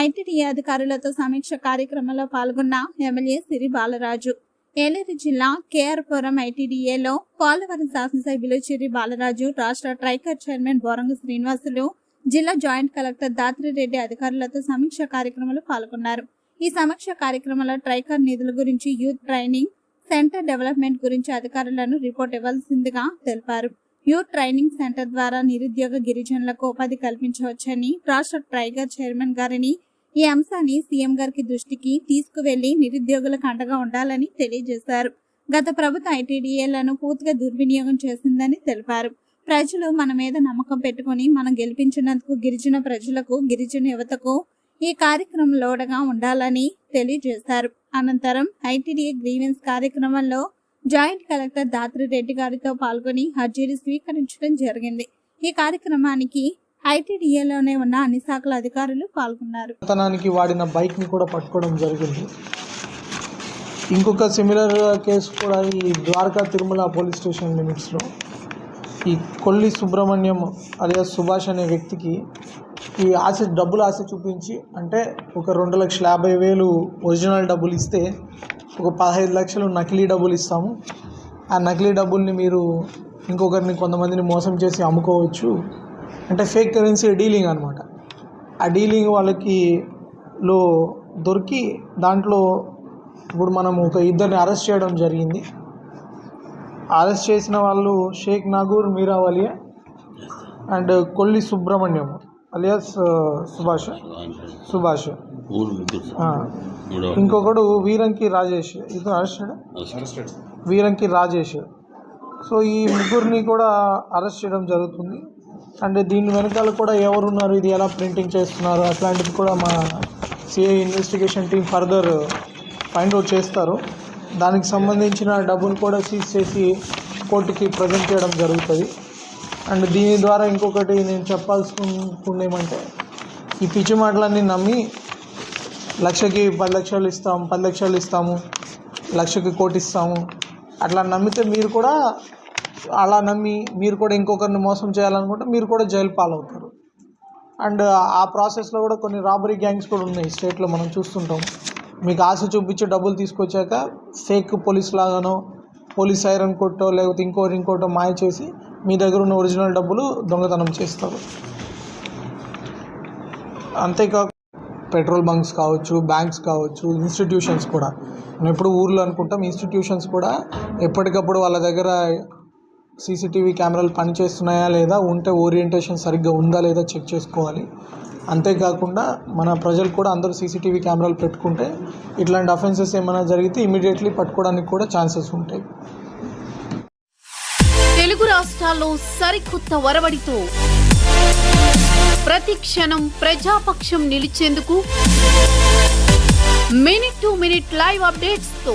ITDA అధికారులతో సమీక్ష కార్యక్రమంలో పాల్గొన్న ఎమ్మెల్యే సిరి బాలరాజు. ఏలేరు జిల్లా కేఆర్పురం ఐటీడీఏలో పోలవరం శాసనసభ్యులు చిరి బాలరాజు రాష్ట్ర ట్రైకర్ చైర్మన్ బోరంగ శ్రీనివాసులు జిల్లా జాయింట్ కలెక్టర్ దాత్రిరెడ్డి అధికారులతో సమీక్ష కార్యక్రమంలో పాల్గొన్నారు. ఈ సమీక్ష కార్యక్రమంలో ట్రైకర్ నిధుల గురించి యూత్ ట్రైనింగ్ సెంటర్ డెవలప్మెంట్ గురించి అధికారులను రిపోర్ట్ ఇవ్వాల్సిందిగా తెలిపారు. యూత్ ట్రైనింగ్ సెంటర్ ద్వారా నిరుద్యోగ గిరిజనులకు ఉపాధి కల్పించవచ్చని రాష్ట్ర ట్రైగర్ చైర్మన్ గారిని ఈ అంశాన్ని సీఎం గారికి దృష్టికి తీసుకువెళ్ళి నిరుద్యోగులకు అండగా ఉండాలని తెలియజేశారు. గత ప్రభుత్వ ఐటీడీఏలను పూర్తిగా దుర్వినియోగం చేసిందని తెలిపారు. ప్రజలు మన మీద నమ్మకం పెట్టుకుని మనం గెలిపించినందుకు గిరిజన ప్రజలకు గిరిజన యువతకు ఈ కార్యక్రమం లోడగా ఉండాలని తెలియజేశారు. అనంతరం ఐటీడీఏ గ్రీవెన్స్ కార్యక్రమంలో జాయింట్ కలెక్టర్ దాత్రి రెడ్డి గారితో పాల్గొని హర్జీలు స్వీకరించడం జరిగింది. ఈ కార్యక్రమానికి ఐటీడీఏలోనే ఉన్న అన్ని శాఖల అధికారులు పాల్గొన్నారు. దొంగతనానికి వాడిన బైక్ని కూడా పట్టుకోవడం జరిగింది. ఇంకొక సిమిలర్ కేసు కూడా ఈ ద్వారకా తిరుమల పోలీస్ స్టేషన్ లిమిట్స్లో ఈ కొల్లి సుబ్రహ్మణ్యం అలియా సుభాష్ అనే వ్యక్తికి ఈ ఆశ డబ్బులు ఆశ చూపించి అంటే ఒక రెండు లక్షల యాభై వేలు ఒరిజినల్ డబ్బులు ఇస్తే ఒక పదహైదు లక్షలు నకిలీ డబ్బులు ఇస్తాము. ఆ నకిలీ డబ్బుల్ని మీరు ఇంకొకరిని కొంతమందిని మోసం చేసి అమ్ముకోవచ్చు. అంటే ఫేక్ కరెన్సీ డీలింగ్ అనమాట ఆ డీలింగ్ వాళ్ళకి లో దొరికి దాంట్లో ఇప్పుడు మనం ఒక ఇద్దరిని అరెస్ట్ చేయడం జరిగింది. అరెస్ట్ చేసిన వాళ్ళు షేక్ నాగూర్ మీరావలియా అండ్ కొల్లి సుబ్రహ్మణ్యం అలియాస్ సుభాష్ సుభాష్. మూడో ఇంకొకడు వీరంకి రాజేష్. ఇది అరెస్ట్ వీరంకి రాజేష్. సో ఈ ముగ్గురిని కూడా అరెస్ట్ చేయడం జరుగుతుంది. అండ్ దీని వెనకాల కూడా ఎవరున్నారు? ఇది ఎలా ప్రింటింగ్ చేస్తున్నారు? అట్లాంటిది కూడా మా CI investigation team further find out చేస్తారు. దానికి సంబంధించిన డబ్బును కూడా సీజ్ చేసి కోర్టుకి ప్రజెంట్ చేయడం జరుగుతుంది. అండ్ దీని ద్వారా ఇంకొకటి నేను చెప్పాల్సుకున్న ఏమంటే ఈ పిచ్చి మాటలన్నీ నమ్మి లక్షకి పది లక్షలు ఇస్తాము పది లక్షలు ఇస్తాము లక్షకి కోటి ఇస్తాము అట్లా నమ్మితే మీరు కూడా అలా నమ్మి మీరు కూడా ఇంకొకరిని మోసం చేయాలనుకుంటే మీరు కూడా జైలు పాలవుతారు. అండ్ ఆ ప్రాసెస్లో కూడా కొన్ని రాబరీ గ్యాంగ్స్ కూడా ఉన్నాయి స్టేట్లో మనం చూస్తుంటాం. మీకు ఆశ చూపించి డబ్బులు తీసుకొచ్చాక ఫేక్ పోలీస్ లాగానో పోలీస్ ఐరన్ కొట్టో లేకపోతే ఇంకోటి ఇంకోటో మాయ చేసి మీ దగ్గర ఉన్న ఒరిజినల్ డబ్బులు దొంగతనం చేస్తారు. అంతేకాక పెట్రోల్ బంక్స్ కావచ్చు బ్యాంక్స్ కావచ్చు ఇన్స్టిట్యూషన్స్ కూడా. మనం ఎప్పుడు ఊర్లో అనుకుంటాం ఇన్స్టిట్యూషన్స్ కూడా ఎప్పటికప్పుడు వాళ్ళ దగ్గర సీసీటీవీ కెమెరాలు పనిచేస్తున్నాయా లేదా ఉంటే ఓరియంటేషన్ సరిగ్గా ఉందా లేదా చెక్ చేసుకోవాలి. అంతేకాకుండా మన ప్రజలు కూడా అందరూ సీసీటీవీ కెమెరాలు పెట్టుకుంటే ఇట్లాంటి అఫెన్సెస్ ఏమైనా జరిగితే ఇమీడియట్లీ పట్టుకోవడానికి కూడా ఛాన్సెస్ ఉంటాయి. తెలుగు రాష్ట్రాల్లో సరికొత్త వరవడితో ప్రతి క్షణం ప్రజాపక్షం నిలిచేందుకు మినిట్ టు మినిట్ లైవ్ అప్డేట్స్తో